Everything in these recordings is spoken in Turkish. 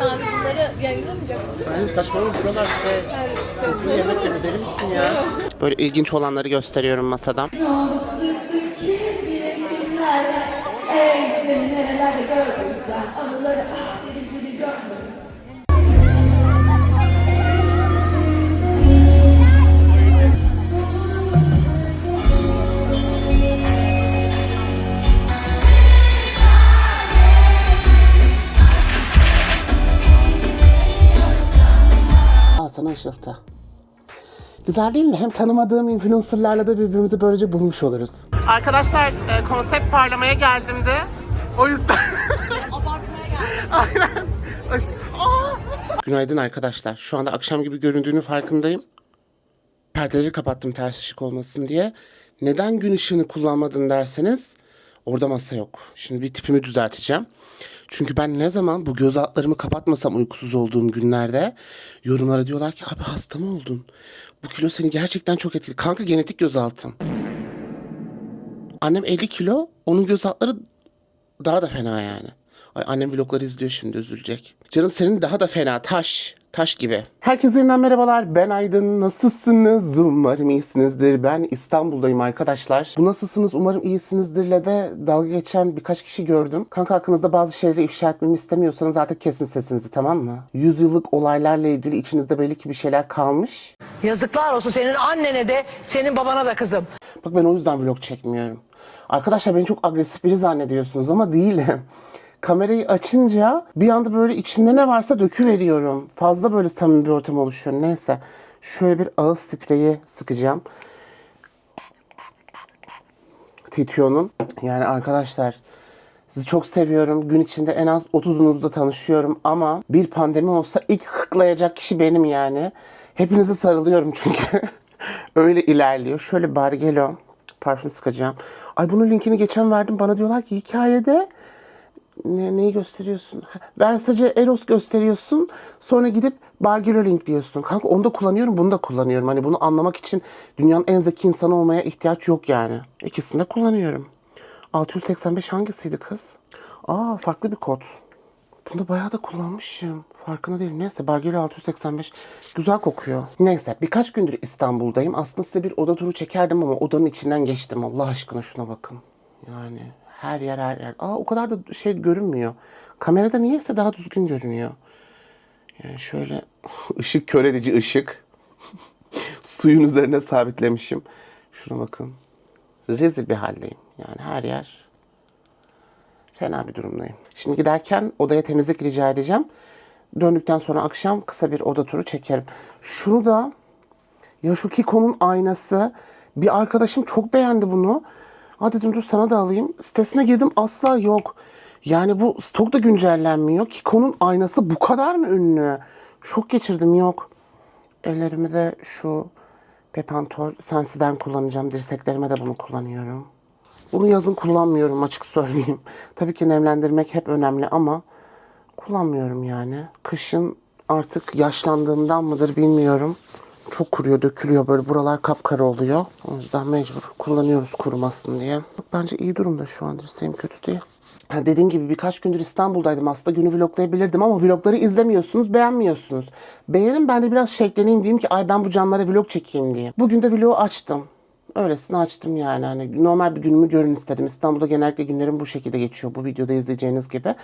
Abi bunları yayınlamayacak mısın? Yani saçmalama buralar şey. Yani Hızlı yemek yeme deli misin ya? Böyle ilginç olanları gösteriyorum masadan. Al sana ışıltı. Güzel değil mi? Hem tanımadığım influencerlarla da birbirimizi böylece bulmuş oluruz. Arkadaşlar e, konsept parlamaya geldim de. O yüzden... abartmaya geldim. Aynen. Günaydın arkadaşlar. Şu anda akşam gibi göründüğünü farkındayım. Perdeleri kapattım ters ışık olmasın diye. Neden gün ışığını kullanmadın derseniz orada masa yok. Şimdi bir tipimi düzelteceğim. Çünkü ben ne zaman bu göz altlarımı kapatmasam uykusuz olduğum günlerde yorumlara diyorlar ki abi hasta mı oldun? Bu kilo seni gerçekten çok etkili. Kanka genetik gözaltım. Annem 50 kilo, onun göz altları daha da fena yani. Ay annem vlogları izliyor şimdi üzülecek. Canım senin daha da fena taş. Taş gibi. Herkese yeniden merhabalar. Ben Aydın. Nasılsınız? Umarım iyisinizdir. Ben İstanbul'dayım arkadaşlar. Bu nasılsınız? Umarım iyisinizdirle de dalga geçen birkaç kişi gördüm. Kanka hakkınızda bazı şeyleri ifşa etmemi istemiyorsanız artık kesin sesinizi tamam mı? Yüzyıllık olaylarla ilgili içinizde belli ki bir şeyler kalmış. Yazıklar olsun senin annene de senin babana da kızım. Bak ben o yüzden vlog çekmiyorum. Arkadaşlar beni çok agresif biri zannediyorsunuz ama değilim. Kamerayı açınca bir anda böyle içimde ne varsa döküveriyorum. Fazla böyle samimi bir ortam oluşuyor. Neyse. Şöyle bir ağız spreyi sıkacağım. Titio'nun. Yani arkadaşlar sizi çok seviyorum. Gün içinde en az 30'unuzla tanışıyorum ama bir pandemi olsa ilk hıklayacak kişi benim yani. Hepinize sarılıyorum çünkü. Öyle ilerliyor. Şöyle Bargelo parfüm sıkacağım. Ay bunun linkini geçen verdim. Bana diyorlar ki hikayede ne, neyi gösteriyorsun? Versace Eros gösteriyorsun. Sonra gidip Bargelo link diyorsun. Kanka onu da kullanıyorum, bunu da kullanıyorum. Hani bunu anlamak için dünyanın en zeki insanı olmaya ihtiyaç yok yani. İkisini de kullanıyorum. 685 hangisiydi kız? Aa farklı bir kod. Bunu bayağı da kullanmışım. Farkında değilim. Neyse Bargello 685 güzel kokuyor. Neyse birkaç gündür İstanbul'dayım. Aslında size bir oda turu çekerdim ama odanın içinden geçtim. Allah aşkına şuna bakın. Yani her yer her yer. Aa o kadar da şey görünmüyor. Kamerada niyeyse daha düzgün görünüyor. Yani şöyle ışık kör edici ışık. Suyun üzerine sabitlemişim. Şuna bakın. Rezil bir haldeyim. Yani her yer fena bir durumdayım. Şimdi giderken odaya temizlik rica edeceğim. Döndükten sonra akşam kısa bir oda turu çekerim. Şunu da ya şu Kiko'nun aynası. Bir arkadaşım çok beğendi bunu. Ha dedim dur sana da alayım. Sitesine girdim asla yok. Yani bu stok da güncellenmiyor. Kiko'nun aynası bu kadar mı ünlü? Şok geçirdim yok. Ellerimi de şu Pepantol Sensi'den kullanacağım. Dirseklerime de bunu kullanıyorum. Bunu yazın kullanmıyorum açık söyleyeyim. Tabii ki nemlendirmek hep önemli ama kullanmıyorum yani. Kışın artık yaşlandığımdan mıdır bilmiyorum. Çok kuruyor, dökülüyor böyle buralar kapkara oluyor. O yüzden mecbur kullanıyoruz kurumasın diye. Bence iyi durumda şu an dirseğim kötü değil. Dediğim gibi birkaç gündür İstanbul'daydım aslında günü vloglayabilirdim ama vlogları izlemiyorsunuz, beğenmiyorsunuz. Beğenin ben de biraz şekleneyim diyeyim ki ay ben bu canlara vlog çekeyim diye. Bugün de vlogu açtım. Öylesine açtım yani. Hani normal bir günümü görün istedim. İstanbul'da genellikle günlerim bu şekilde geçiyor. Bu videoda izleyeceğiniz gibi.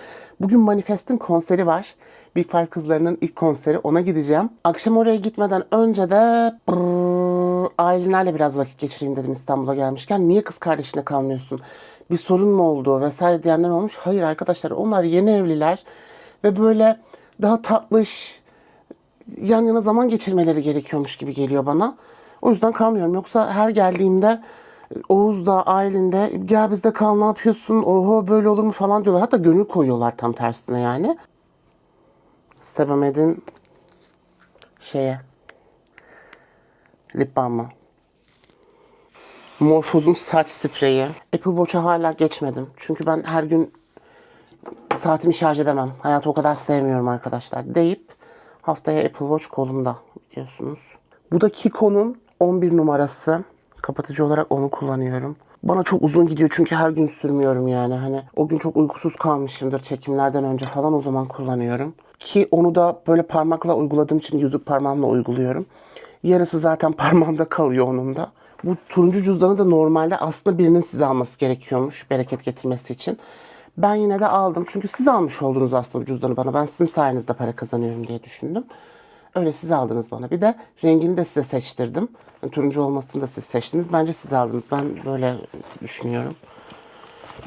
Bugün Manifest'in konseri var. Big Five kızlarının ilk konseri. Ona gideceğim. Akşam oraya gitmeden önce de brrr, ailelerle biraz vakit geçireyim dedim İstanbul'a gelmişken. Niye kız kardeşine kalmıyorsun? Bir sorun mu oldu vesaire diyenler olmuş. Hayır arkadaşlar onlar yeni evliler. Ve böyle daha tatlış, yan yana zaman geçirmeleri gerekiyormuş gibi geliyor bana. O yüzden kalmıyorum. Yoksa her geldiğimde Oğuz'da, Aylin'de gel bizde kal ne yapıyorsun, oho böyle olur mu falan diyorlar. Hatta gönül koyuyorlar tam tersine yani. Sebamed'in şeye lip balmı. Morphos'un saç spreyi. Apple Watch'a hala geçmedim. Çünkü ben her gün saatimi şarj edemem. Hayatı o kadar sevmiyorum arkadaşlar. Deyip haftaya Apple Watch kolumda biliyorsunuz. Bu da Kiko'nun 11 numarası. Kapatıcı olarak onu kullanıyorum. Bana çok uzun gidiyor çünkü her gün sürmüyorum yani. Hani o gün çok uykusuz kalmışımdır çekimlerden önce falan o zaman kullanıyorum. Ki onu da böyle parmakla uyguladığım için yüzük parmağımla uyguluyorum. Yarısı zaten parmağımda kalıyor onun da. Bu turuncu cüzdanı da normalde aslında birinin size alması gerekiyormuş bereket getirmesi için. Ben yine de aldım. Çünkü siz almış oldunuz aslında bu cüzdanı bana. Ben sizin sayenizde para kazanıyorum diye düşündüm. Öyle siz aldınız bana. Bir de rengini de size seçtirdim. Turuncu olmasını da siz seçtiniz. Bence siz aldınız. Ben böyle düşünüyorum.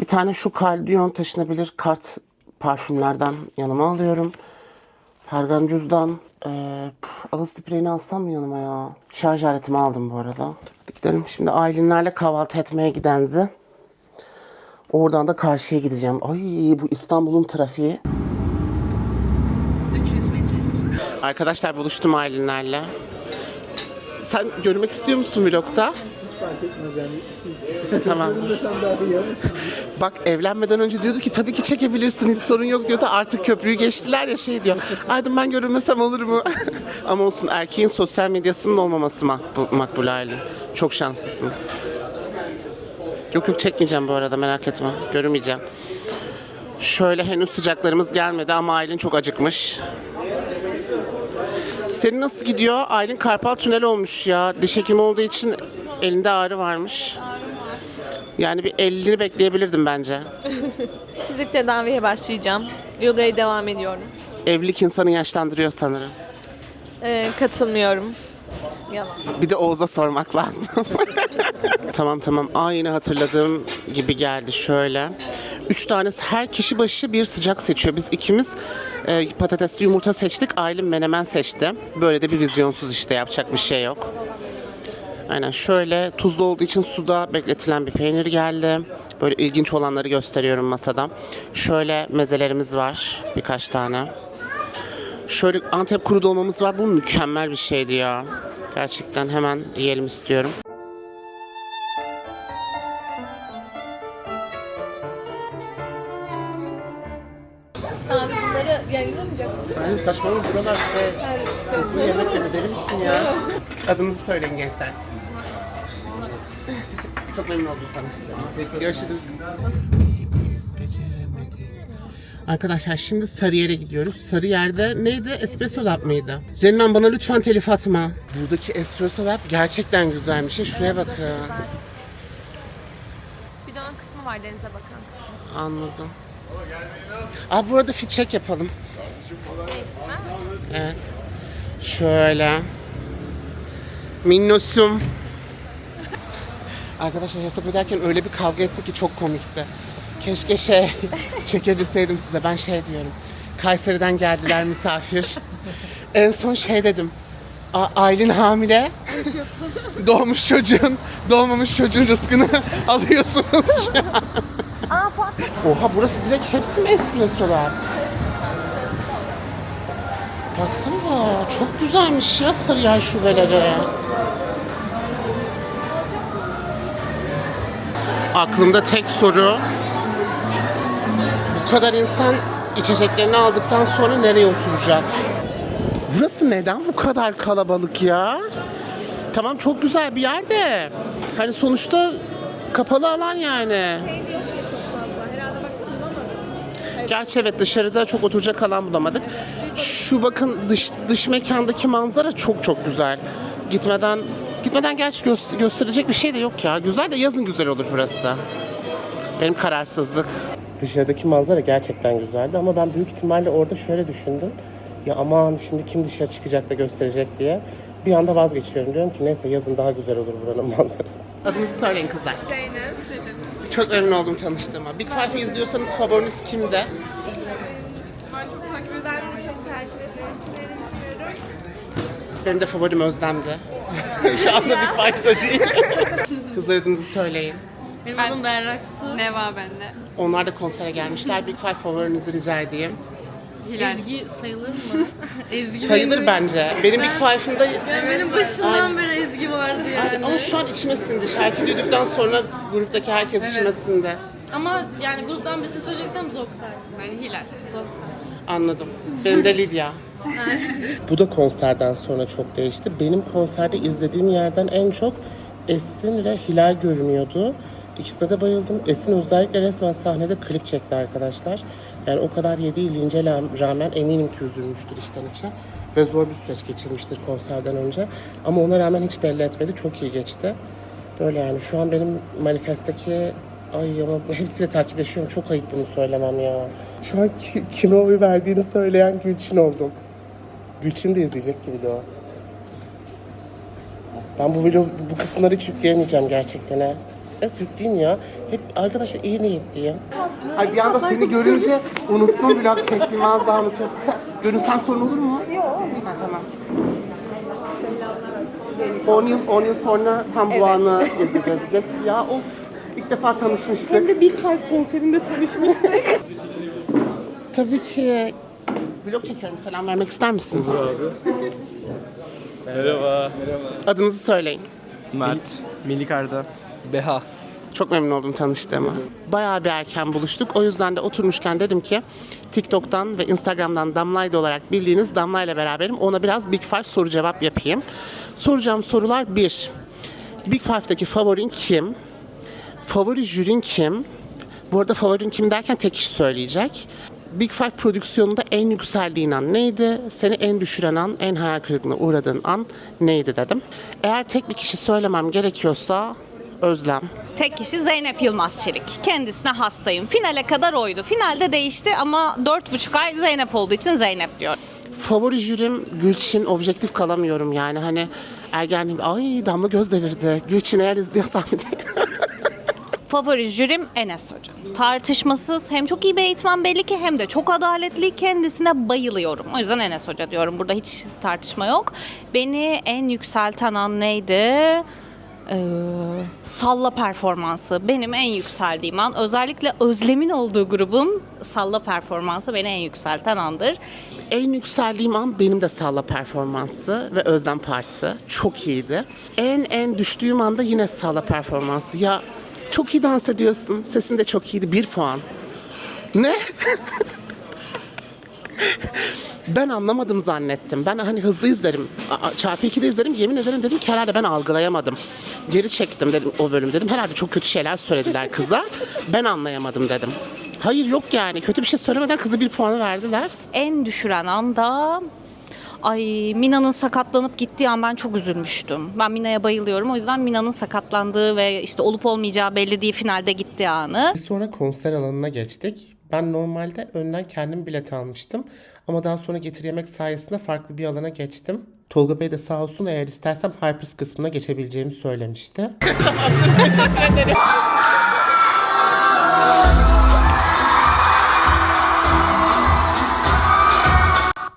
Bir tane şu kaldiyon taşınabilir kart parfümlerden yanıma alıyorum. Ee, püf, ağız spreyini alsam mı yanıma ya? Şarj aletimi aldım bu arada. Hadi gidelim. Şimdi Aylinlerle kahvaltı etmeye gidenzi. Oradan da karşıya gideceğim. Ay bu İstanbul'un trafiği. Arkadaşlar buluştum Aylinlerle. Sen görmek istiyor musun vlogta? fark etmez yani siz Tamam. Bak evlenmeden önce diyordu ki tabii ki çekebilirsin hiç sorun yok diyordu. Artık köprüyü geçtiler ya şey diyor. Aydın ben görünmesem olur mu? Ama olsun erkeğin sosyal medyasının olmaması makbul, makbul hali. Çok şanslısın. Yok yok çekmeyeceğim bu arada merak etme. Görünmeyeceğim. Şöyle henüz sıcaklarımız gelmedi ama Aylin çok acıkmış. Senin nasıl gidiyor? Aylin karpal tünel olmuş ya. Diş hekimi olduğu için elinde ağrı varmış. Yani bir 50'ni bekleyebilirdim bence. Fizik tedaviye başlayacağım. Yogaya devam ediyorum. Evlilik insanı yaşlandırıyor sanırım. Ee, katılmıyorum. Yalan. Bir de Oğuz'a sormak lazım. tamam tamam. Aynı hatırladığım gibi geldi şöyle. Üç tanesi her kişi başı bir sıcak seçiyor. Biz ikimiz e, patatesli yumurta seçtik. Aylin menemen seçti. Böyle de bir vizyonsuz işte yapacak bir şey yok. Aynen şöyle tuzlu olduğu için suda bekletilen bir peynir geldi. Böyle ilginç olanları gösteriyorum masada. Şöyle mezelerimiz var birkaç tane. Şöyle Antep kuru dolmamız var. Bu mükemmel bir şeydi ya. Gerçekten hemen yiyelim istiyorum. Abi bunları yayınlamayacaksın. Yani saçmalama buralar şey. Hızlı yemekleri deli misin ya? Adınızı söyleyin gençler. Çok memnun oldum tanıştığıma. Görüşürüz. Arkadaşlar şimdi Sarıyer'e gidiyoruz. Sarıyer'de neydi? Espresso Lab mıydı? Renan bana lütfen telif atma. Buradaki Espresso Lab gerçekten güzelmiş. Ya Şuraya bakın. Bir de ön kısmı var denize bakan kısmı. Anladım. Aa burada fit check yapalım. Evet. Şöyle. Minnosum. Arkadaşlar hesap öderken öyle bir kavga ettik ki çok komikti. Keşke şey çekebilseydim size. Ben şey diyorum. Kayseri'den geldiler misafir. en son şey dedim. A- Aylin hamile. Doğmuş çocuğun, doğmamış çocuğun rızkını alıyorsunuz şu an. Aa. Oha burası direkt hepsi mi espressolar? Baksanıza çok güzelmiş ya Sarıyer şubeleri. Aklımda tek soru. Bu kadar insan içeceklerini aldıktan sonra nereye oturacak? Burası neden bu kadar kalabalık ya? Tamam çok güzel bir yer de. Hani sonuçta kapalı alan yani. Gerçi evet dışarıda çok oturacak alan bulamadık. Şu bakın dış dış mekandaki manzara çok çok güzel. Gitmeden gitmeden gerçi göster- gösterecek bir şey de yok ya. Güzel de yazın güzel olur burası. Benim kararsızlık. Dışarıdaki manzara gerçekten güzeldi ama ben büyük ihtimalle orada şöyle düşündüm. Ya aman şimdi kim dışarı çıkacak da gösterecek diye. Bir anda vazgeçiyorum. Diyorum ki neyse yazın daha güzel olur buranın manzarası. Adınızı söyleyin kızlar. Zeynep. Çok memnun oldum tanıştığıma. Big Five'ı izliyorsanız favoriniz kimde? Ben çok takip ederim. Ben çok takip ederim. Benim de favorim Özlem'di. Şu anda Big Five'da değil. Kızlar adınızı söyleyin. Benim adım Berrak Su. Neva bende. Onlar da konsere gelmişler. Big Five favorinizi rica edeyim. Hilal. Ezgi sayılır mı? Ezgi Sayılır benim, bence. Benim Big Five'ımda... Yani benim başından beri Ezgi vardı Ay, yani. ama şu an içime sindi. Şarkı duyduktan sonra gruptaki herkes içime sindi. Ama yani gruptan bir şey söyleyeceksem Zoktay. Ben Hilal. Zoktay. Anladım. Benim de Lidya. Bu da konserden sonra çok değişti. Benim konserde izlediğim yerden en çok Esin ve Hilal görünüyordu. İkisine de bayıldım. Esin özellikle resmen sahnede klip çekti arkadaşlar. Yani o kadar yediği lince rağmen eminim ki üzülmüştür içten içe. Ve zor bir süreç geçirmiştir konserden önce. Ama ona rağmen hiç belli etmedi. Çok iyi geçti. Böyle yani şu an benim manifestteki ay ama hepsiyle takipleşiyorum. Çok ayıp bunu söylemem ya. Şu an ki- kime oy verdiğini söyleyen Gülçin oldum. Gülçin de izleyecek de o. Ben bu vlog, bu kısımları hiç yükleyemeyeceğim gerçekten ha. Nasıl yükleyeyim ya? Hep arkadaşlar iyi niyetliyim. Ay bir anda seni görünce unuttum vlog çektiğimi az daha unutuyorum. Sen, görünsen sorun olur mu? Yok. Ha, tamam. 10 yıl, 10 yıl sonra tam bu anı izleyeceğiz diyeceğiz. Ya of ilk defa tanışmıştık. Hem de Big Five konserinde tanışmıştık. Tabii ki. Vlog çekiyorum. Selam vermek ister misiniz? Merhaba. Adınızı söyleyin. Mert. Melik Arda. Beha. Çok memnun oldum tanıştığıma. Bayağı bir erken buluştuk. O yüzden de oturmuşken dedim ki TikTok'tan ve Instagram'dan Damlaydı olarak bildiğiniz Damla ile beraberim. Ona biraz Big Five soru cevap yapayım. Soracağım sorular 1. Big Five'daki favorin kim? Favori jürin kim? Bu arada favorin kim derken tek kişi söyleyecek. Big Five prodüksiyonunda en yükseldiğin an neydi? Seni en düşüren an, en hayal kırıklığına uğradığın an neydi dedim. Eğer tek bir kişi söylemem gerekiyorsa Özlem. Tek kişi Zeynep Yılmaz Çelik. Kendisine hastayım. Finale kadar oydu. Finalde değişti ama dört buçuk ay Zeynep olduğu için Zeynep diyor. Favori jürim Gülçin objektif kalamıyorum yani hani ergenliğimde ay damla göz devirdi. Gülçin eğer izliyorsan de. Favori jürim Enes Hoca. Tartışmasız hem çok iyi bir eğitmen belli ki hem de çok adaletli. Kendisine bayılıyorum. O yüzden Enes Hoca diyorum. Burada hiç tartışma yok. Beni en yükselten an neydi? Ee, salla performansı benim en yükseldiğim an. Özellikle Özlem'in olduğu grubun salla performansı beni en yükselten andır. en yükseldiğim an benim de Salla performansı ve Özlem Partisi. Çok iyiydi. En en düştüğüm anda yine Salla performansı. Ya çok iyi dans ediyorsun. Sesin de çok iyiydi. Bir puan. Ne? ben anlamadım zannettim. Ben hani hızlı izlerim. Çarpı 2'de izlerim. Yemin ederim dedim ki herhalde ben algılayamadım. Geri çektim dedim o bölüm dedim. Herhalde çok kötü şeyler söylediler kıza. Ben anlayamadım dedim. Hayır yok yani. Kötü bir şey söylemeden kıza bir puanı verdiler. en düşüren anda Ay Mina'nın sakatlanıp gittiği an ben çok üzülmüştüm. Ben Mina'ya bayılıyorum. O yüzden Mina'nın sakatlandığı ve işte olup olmayacağı belli değil finalde gittiği anı. Sonra konser alanına geçtik. Ben normalde önden kendim bilet almıştım. Ama daha sonra getir yemek sayesinde farklı bir alana geçtim. Tolga Bey de sağ olsun eğer istersem Hypers kısmına geçebileceğimi söylemişti.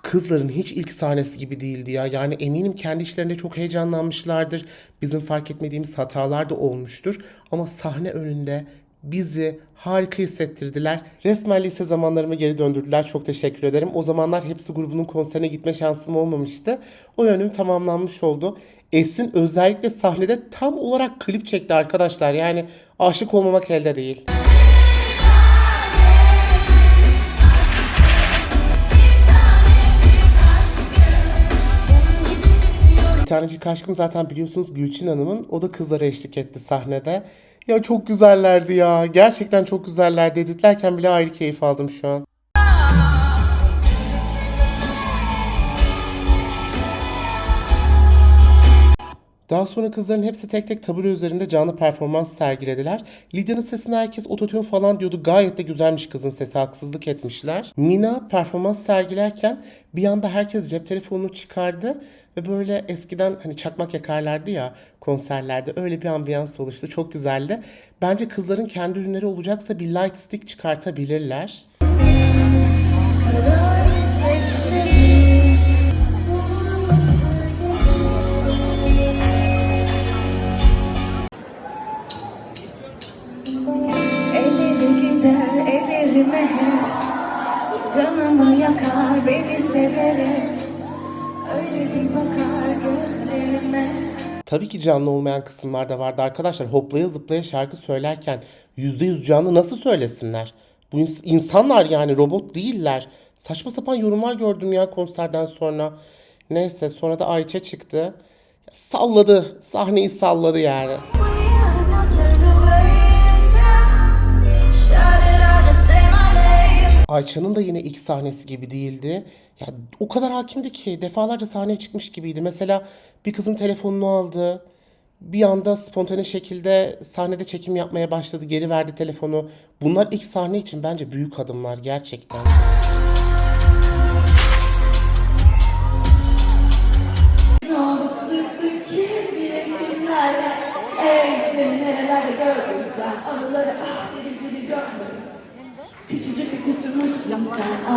Kızların hiç ilk sahnesi gibi değildi ya. Yani eminim kendi işlerinde çok heyecanlanmışlardır. Bizim fark etmediğimiz hatalar da olmuştur. Ama sahne önünde bizi harika hissettirdiler. Resmen lise zamanlarıma geri döndürdüler. Çok teşekkür ederim. O zamanlar hepsi grubunun konserine gitme şansım olmamıştı. O yönüm tamamlanmış oldu. Esin özellikle sahnede tam olarak klip çekti arkadaşlar. Yani aşık olmamak elde değil. Bir tanecik aşkım zaten biliyorsunuz Gülçin Hanım'ın. O da kızlara eşlik etti sahnede. Ya çok güzellerdi ya. Gerçekten çok güzellerdi. Editlerken bile ayrı keyif aldım şu an. Daha sonra kızların hepsi tek tek tabure üzerinde canlı performans sergilediler. Lidya'nın sesine herkes ototune falan diyordu. Gayet de güzelmiş kızın sesi. Haksızlık etmişler. Mina performans sergilerken bir anda herkes cep telefonunu çıkardı. Ve böyle eskiden hani çakmak yakarlardı ya konserlerde. Öyle bir ambiyans oluştu. Çok güzeldi. Bence kızların kendi ürünleri olacaksa bir light stick çıkartabilirler. Tabii ki canlı olmayan kısımlar da vardı arkadaşlar. Hoplaya zıplaya şarkı söylerken %100 canlı nasıl söylesinler? Bu ins- insanlar yani robot değiller. Saçma sapan yorumlar gördüm ya konserden sonra. Neyse sonra da Ayça çıktı. Salladı. Sahneyi salladı yani. Ayça'nın da yine ilk sahnesi gibi değildi. Ya o kadar hakimdi ki defalarca sahneye çıkmış gibiydi. Mesela bir kızın telefonunu aldı. Bir anda spontane şekilde sahnede çekim yapmaya başladı. Geri verdi telefonu. Bunlar ilk sahne için bence büyük adımlar gerçekten.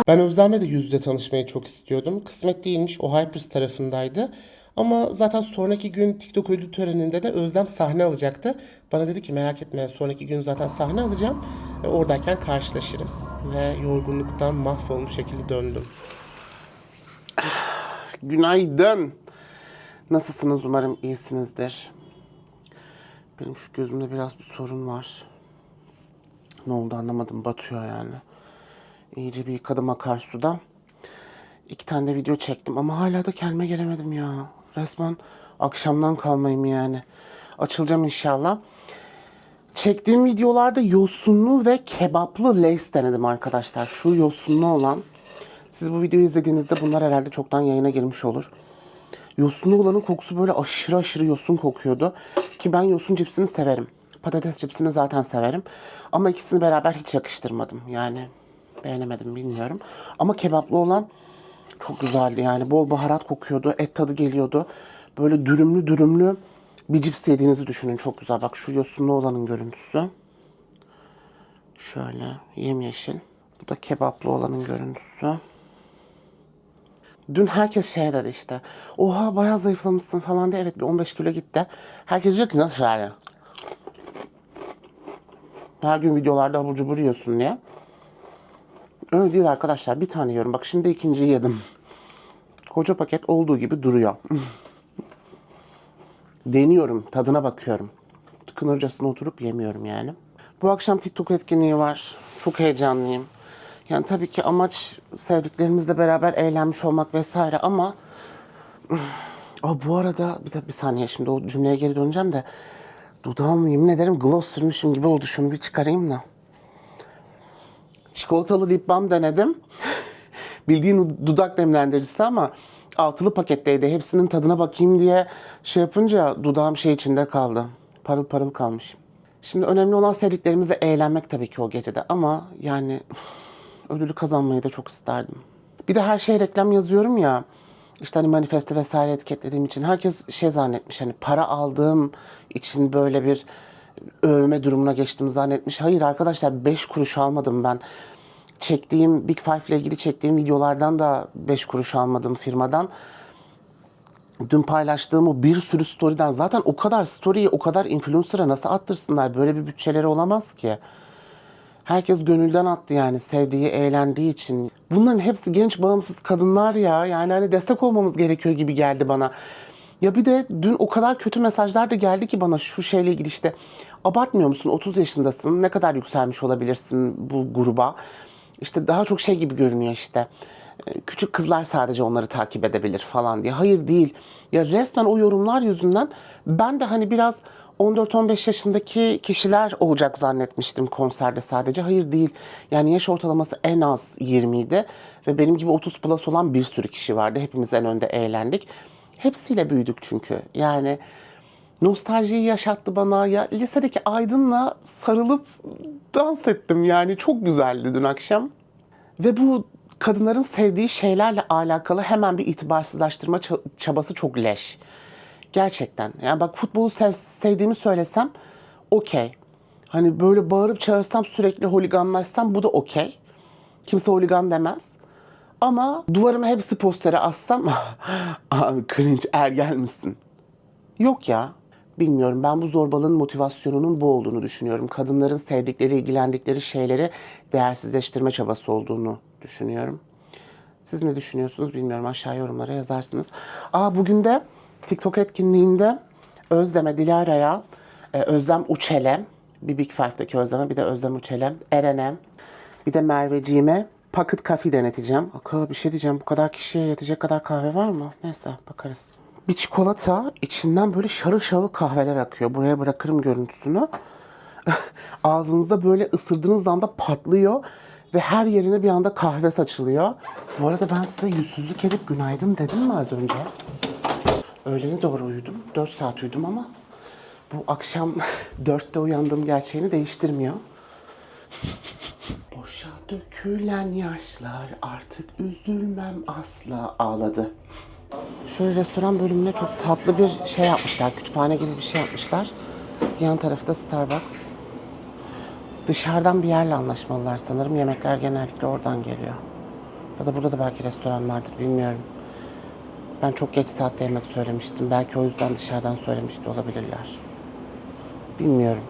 Ben Özlem'le de yüzde tanışmayı çok istiyordum. Kısmet değilmiş. O Hypers tarafındaydı. Ama zaten sonraki gün TikTok ödül töreninde de Özlem sahne alacaktı. Bana dedi ki merak etme sonraki gün zaten sahne alacağım. Ve oradayken karşılaşırız. Ve yorgunluktan mahvolmuş şekilde döndüm. Günaydın. Nasılsınız? Umarım iyisinizdir. Benim şu gözümde biraz bir sorun var. Ne oldu anlamadım. Batıyor yani. İyice bir yıkadım akarsuda. İki tane de video çektim ama hala da kendime gelemedim ya. Resmen akşamdan kalmayayım yani. Açılacağım inşallah. Çektiğim videolarda yosunlu ve kebaplı lace denedim arkadaşlar. Şu yosunlu olan. Siz bu videoyu izlediğinizde bunlar herhalde çoktan yayına girmiş olur. Yosunlu olanın kokusu böyle aşırı aşırı yosun kokuyordu. Ki ben yosun cipsini severim. Patates cipsini zaten severim. Ama ikisini beraber hiç yakıştırmadım. Yani beğenemedim bilmiyorum. Ama kebaplı olan çok güzeldi yani. Bol baharat kokuyordu. Et tadı geliyordu. Böyle dürümlü dürümlü bir cips yediğinizi düşünün. Çok güzel. Bak şu yosunlu olanın görüntüsü. Şöyle yemyeşil. Bu da kebaplı olanın görüntüsü. Dün herkes şey dedi işte. Oha bayağı zayıflamışsın falan diye. Evet bir 15 kilo gitti. Herkes diyor ki nasıl yani? Her gün videolarda abur cubur yiyorsun diye. Öyle değil arkadaşlar. Bir tane yiyorum. Bak şimdi ikinciyi yedim. Koca paket olduğu gibi duruyor. Deniyorum. Tadına bakıyorum. Tıkınırcasına oturup yemiyorum yani. Bu akşam TikTok etkinliği var. Çok heyecanlıyım. Yani tabii ki amaç sevdiklerimizle beraber eğlenmiş olmak vesaire ama Aa, bu arada bir, de, bir saniye şimdi o cümleye geri döneceğim de dudağım yemin ederim gloss sürmüşüm gibi oldu. Şunu bir çıkarayım da. Çikolatalı lip balm denedim. Bildiğin dudak nemlendiricisi ama altılı paketteydi. Hepsinin tadına bakayım diye şey yapınca dudağım şey içinde kaldı. Parıl parıl kalmış. Şimdi önemli olan sevdiklerimizle eğlenmek tabii ki o gecede ama yani ödülü kazanmayı da çok isterdim. Bir de her şeye reklam yazıyorum ya. İşte hani manifeste vesaire etiketlediğim için herkes şey zannetmiş hani para aldığım için böyle bir övme durumuna geçtim zannetmiş. Hayır arkadaşlar 5 kuruş almadım ben. Çektiğim Big Five ile ilgili çektiğim videolardan da 5 kuruş almadım firmadan. Dün paylaştığım o bir sürü story'den zaten o kadar story'yi o kadar influencer'a nasıl attırsınlar? Böyle bir bütçeleri olamaz ki. Herkes gönülden attı yani sevdiği, eğlendiği için. Bunların hepsi genç bağımsız kadınlar ya. Yani hani destek olmamız gerekiyor gibi geldi bana. Ya bir de dün o kadar kötü mesajlar da geldi ki bana şu şeyle ilgili işte. Abartmıyor musun? 30 yaşındasın. Ne kadar yükselmiş olabilirsin bu gruba? İşte daha çok şey gibi görünüyor işte. Ee, Küçük kızlar sadece onları takip edebilir falan diye. Hayır değil. Ya resmen o yorumlar yüzünden ben de hani biraz 14-15 yaşındaki kişiler olacak zannetmiştim konserde sadece. Hayır değil. Yani yaş ortalaması en az 20 idi. Ve benim gibi 30 plus olan bir sürü kişi vardı. Hepimiz en önde eğlendik. Hepsiyle büyüdük çünkü. Yani nostaljiyi yaşattı bana. Ya lisedeki Aydın'la sarılıp dans ettim yani. Çok güzeldi dün akşam. Ve bu kadınların sevdiği şeylerle alakalı hemen bir itibarsızlaştırma ça- çabası çok leş. Gerçekten. Yani bak futbolu sev- sevdiğimi söylesem okey. Hani böyle bağırıp çağırsam sürekli holiganlaşsam bu da okey. Kimse holigan demez. Ama duvarıma hepsi postere assam abi cringe ergel misin? Yok ya. Bilmiyorum. Ben bu zorbalığın motivasyonunun bu olduğunu düşünüyorum. Kadınların sevdikleri, ilgilendikleri şeyleri değersizleştirme çabası olduğunu düşünüyorum. Siz ne düşünüyorsunuz bilmiyorum. Aşağı yorumlara yazarsınız. Aa bugün de TikTok etkinliğinde Özlem'e, Dilara'ya, e, Özlem Uçel'e, bir Big Five'daki Özlem'e, bir de Özlem Uçel'e, Eren'e, bir de Merveciğime Pocket Coffee deneteceğim. Akıl bir şey diyeceğim. Bu kadar kişiye yetecek kadar kahve var mı? Neyse bakarız. Bir çikolata içinden böyle şarıl şarıl kahveler akıyor. Buraya bırakırım görüntüsünü. Ağzınızda böyle ısırdığınız anda patlıyor. Ve her yerine bir anda kahve saçılıyor. Bu arada ben size yüzsüzlük edip günaydın dedim mi az önce? Öğlene doğru uyudum. 4 saat uyudum ama bu akşam 4'te uyandığım gerçeğini değiştirmiyor. Boşa dökülen yaşlar artık üzülmem asla ağladı. Şöyle restoran bölümüne çok tatlı bir şey yapmışlar. Kütüphane gibi bir şey yapmışlar. Yan tarafı da Starbucks. Dışarıdan bir yerle anlaşmalılar sanırım. Yemekler genellikle oradan geliyor. Ya da burada da belki restoran vardır bilmiyorum. Ben çok geç saatte yemek söylemiştim. Belki o yüzden dışarıdan söylemiş de olabilirler. Bilmiyorum.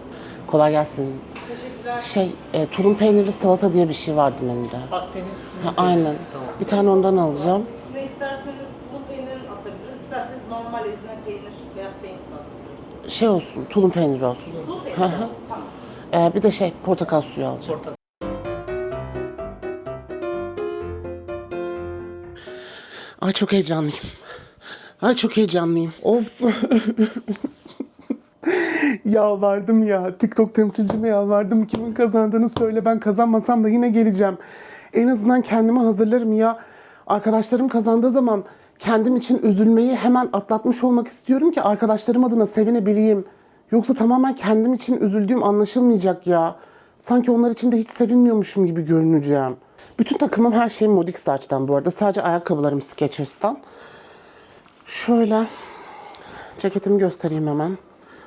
Kolay gelsin. Teşekkürler. Şey, e, tulum peynirli salata diye bir şey vardı menüde. Akdeniz Ha, aynen. Bir tane ondan alacağım. Ne isterseniz. Peynir, beyaz. Şey olsun, tulum peyniri olsun. Bu peynir Hı hı. tamam. Ee, bir de şey, portakal suyu alacağım. Ay çok heyecanlıyım. Ay çok heyecanlıyım. Of. yalvardım ya. TikTok temsilcime yalvardım. Kimin kazandığını söyle. Ben kazanmasam da yine geleceğim. En azından kendimi hazırlarım ya. Arkadaşlarım kazandığı zaman kendim için üzülmeyi hemen atlatmış olmak istiyorum ki arkadaşlarım adına sevinebileyim. Yoksa tamamen kendim için üzüldüğüm anlaşılmayacak ya. Sanki onlar için de hiç sevinmiyormuşum gibi görüneceğim. Bütün takımım her şeyim Modix Starch'tan bu arada. Sadece ayakkabılarım Skechers'tan. Şöyle ceketimi göstereyim hemen.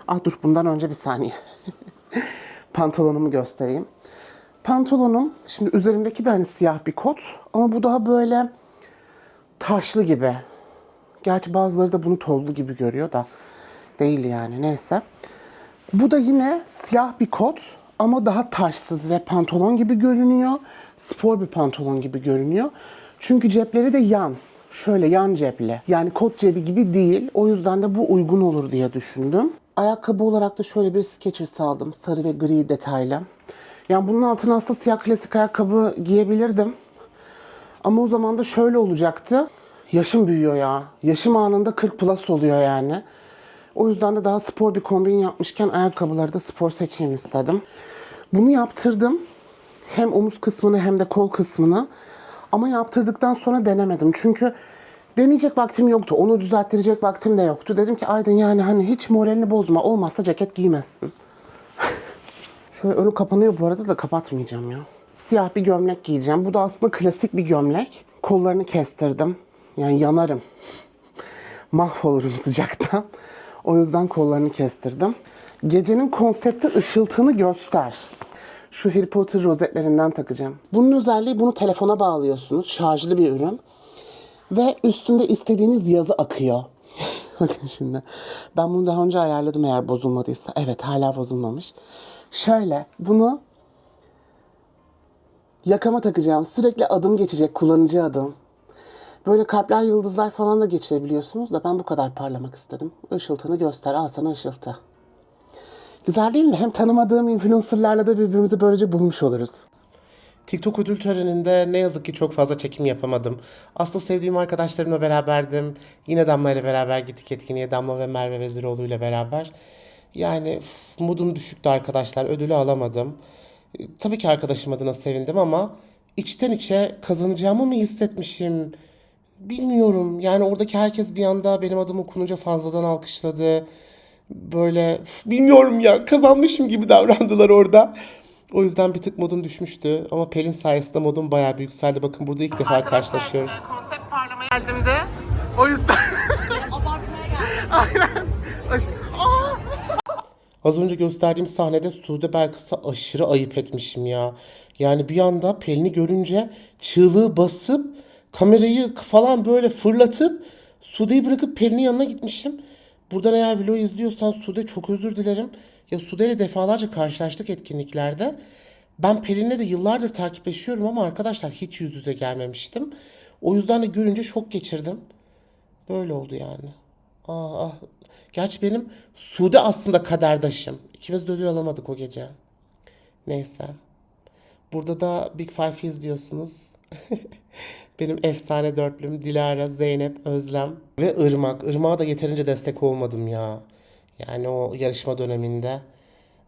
Ah dur bundan önce bir saniye. Pantolonumu göstereyim. Pantolonum şimdi üzerimdeki de hani siyah bir kot ama bu daha böyle taşlı gibi. Gerçi bazıları da bunu tozlu gibi görüyor da değil yani neyse. Bu da yine siyah bir kot ama daha taşsız ve pantolon gibi görünüyor. Spor bir pantolon gibi görünüyor. Çünkü cepleri de yan. Şöyle yan cepli. Yani kot cebi gibi değil. O yüzden de bu uygun olur diye düşündüm. Ayakkabı olarak da şöyle bir Skechers aldım. Sarı ve gri detaylı. Yani bunun altına aslında siyah klasik ayakkabı giyebilirdim. Ama o zaman da şöyle olacaktı. Yaşım büyüyor ya. Yaşım anında 40 plus oluyor yani. O yüzden de daha spor bir kombin yapmışken ayakkabıları da spor seçeyim istedim. Bunu yaptırdım. Hem omuz kısmını hem de kol kısmını. Ama yaptırdıktan sonra denemedim. Çünkü deneyecek vaktim yoktu. Onu düzelttirecek vaktim de yoktu. Dedim ki Aydın yani hani hiç moralini bozma. Olmazsa ceket giymezsin. Şöyle önü kapanıyor bu arada da kapatmayacağım ya. Siyah bir gömlek giyeceğim. Bu da aslında klasik bir gömlek. Kollarını kestirdim. Yani yanarım. Mahvolurum sıcaktan. O yüzden kollarını kestirdim. Gecenin konsepti ışıltını göster. Şu Harry Potter rozetlerinden takacağım. Bunun özelliği bunu telefona bağlıyorsunuz. Şarjlı bir ürün. Ve üstünde istediğiniz yazı akıyor. Bakın şimdi. Ben bunu daha önce ayarladım eğer bozulmadıysa. Evet hala bozulmamış. Şöyle bunu yakama takacağım. Sürekli adım geçecek kullanıcı adım. Böyle kalpler yıldızlar falan da geçirebiliyorsunuz da ben bu kadar parlamak istedim. Işıltını göster. Al sana ışıltı. Güzel değil mi? Hem tanımadığım influencerlarla da birbirimizi böylece bulmuş oluruz. TikTok ödül töreninde ne yazık ki çok fazla çekim yapamadım. Aslında sevdiğim arkadaşlarımla beraberdim. Yine Damla ile beraber gittik etkinliğe. Damla ve Merve Veziroğlu ile beraber. Yani modum düşüktü arkadaşlar. Ödülü alamadım. Tabii ki arkadaşım adına sevindim ama içten içe kazanacağımı mı hissetmişim? Bilmiyorum. Yani oradaki herkes bir anda benim adım okununca fazladan alkışladı. Böyle bilmiyorum ya kazanmışım gibi davrandılar orada. O yüzden bir tık modum düşmüştü. Ama Pelin sayesinde modum bayağı bir yükseldi. Bakın burada ilk defa karşılaşıyoruz. Konsept parlamaya geldim de. O yüzden. Abartmaya geldim. Aynen. Aş- Aa! Az önce gösterdiğim sahnede Sude Belkıs'a aşırı ayıp etmişim ya. Yani bir anda Pelin'i görünce çığlığı basıp kamerayı falan böyle fırlatıp Sude'yi bırakıp Pelin'in yanına gitmişim. Buradan eğer vlog izliyorsan Sude çok özür dilerim. Ya Sude ile defalarca karşılaştık etkinliklerde. Ben Pelin'le de yıllardır takipleşiyorum ama arkadaşlar hiç yüz yüze gelmemiştim. O yüzden de görünce şok geçirdim. Böyle oldu yani. Aa, ah. Gerçi benim Sude aslında kaderdaşım. İkimiz de ödül alamadık o gece. Neyse. Burada da Big Five izliyorsunuz. Benim efsane dörtlüm Dilara, Zeynep, Özlem ve Irmak. Irmak'a da yeterince destek olmadım ya. Yani o yarışma döneminde.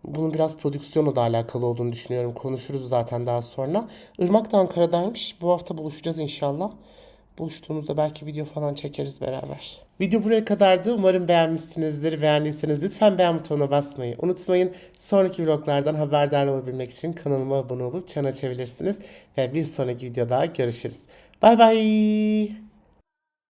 Bunun biraz prodüksiyonla da alakalı olduğunu düşünüyorum. Konuşuruz zaten daha sonra. Irmak da Ankara'daymış. Bu hafta buluşacağız inşallah. Buluştuğumuzda belki video falan çekeriz beraber. Video buraya kadardı. Umarım beğenmişsinizdir. Beğendiyseniz lütfen beğen butonuna basmayı unutmayın. Sonraki vloglardan haberdar olabilmek için kanalıma abone olup çan açabilirsiniz. Ve bir sonraki videoda görüşürüz. Bay bay.